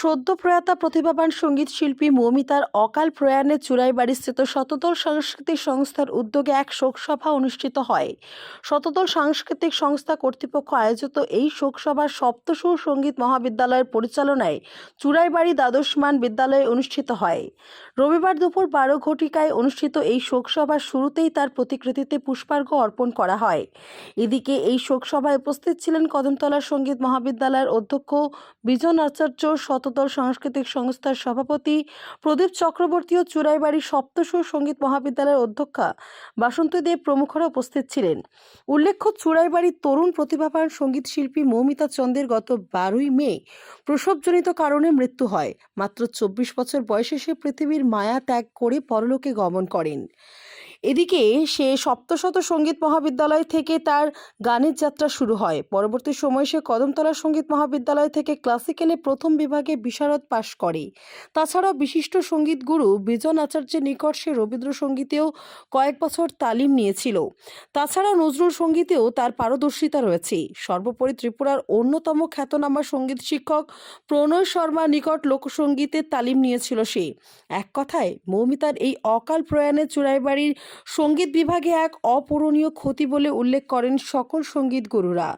সদ্য প্রয়াতা প্রতিভাবান সংগীত শিল্পী মৌমিতার অকাল প্রয়াণে চুরাইবাড়িস্থিত শতদল সাংস্কৃতিক সংস্থার উদ্যোগে এক শোকসভা অনুষ্ঠিত হয়। শতদল সাংস্কৃতিক সংস্থা কর্তৃপক্ষ আয়োজিত এই শোকসভা সপ্তসুর সংগীত মহাবিদ্যালয়ের পরিচালনায় চুরাইবাড়ি দ্বাদশমান বিদ্যালয়ে অনুষ্ঠিত হয়। রবিবার দুপুর বারো ঘটিকায় অনুষ্ঠিত এই শোকসভার শুরুতেই তার প্রতিকৃতিতে পুষ্পার্ঘ অর্পণ করা হয়। এদিকে এই শোকসভায় উপস্থিত ছিলেন কদমতলা সংগীত মহাবিদ্যালয়ের অধ্যক্ষ বিজন আচার্য শতদল সাংস্কৃতিক সংস্থার সভাপতি প্রদীপ চক্রবর্তী ও চুরাইবাড়ি সপ্তসুর সংগীত মহাবিদ্যালয়ের অধ্যক্ষা বাসন্তী দেব প্রমুখরা উপস্থিত ছিলেন। উল্লেখ্য চুরাইবাড়ির তরুণ প্রতিভাবান সংগীত শিল্পী মৌমিতা চন্দের গত বারোই মে প্রসবজনিত কারণে মৃত্যু হয়। মাত্র চব্বিশ বছর বয়সে সে পৃথিবীর মায়া ত্যাগ করে পরলোকে গমন করেন। এদিকে সে সপ্তশত সংগীত মহাবিদ্যালয় থেকে তার গানের যাত্রা শুরু হয়। পরবর্তী সময়ে সে কদমতলা সংগীত মহাবিদ্যালয় থেকে ক্লাসিক্যালে প্রথম বিভাগে বিশারদ পাশ করে। তাছাড়াও বিশিষ্ট সংগীত গুরু বিজন আচার্যের নিকট সে রবীন্দ্রসঙ্গীতেও কয়েক বছর তালিম নিয়েছিল। তাছাড়া নজরুল সঙ্গীতেও তার পারদর্শিতা রয়েছে। সর্বোপরি ত্রিপুরার অন্যতম খ্যাতনামা সংগীত শিক্ষক প্রণয় শর্মা নিকট লোকসঙ্গীতের তালিম নিয়েছিল সে। এক কথায় মৌমিতার এই অকাল প্রয়াণে চুরাইবাড়ির সংগীত বিভাগে এক অপূরণীয় ক্ষতি বলে উল্লেখ করেন সকল সংগীত গুরুরা।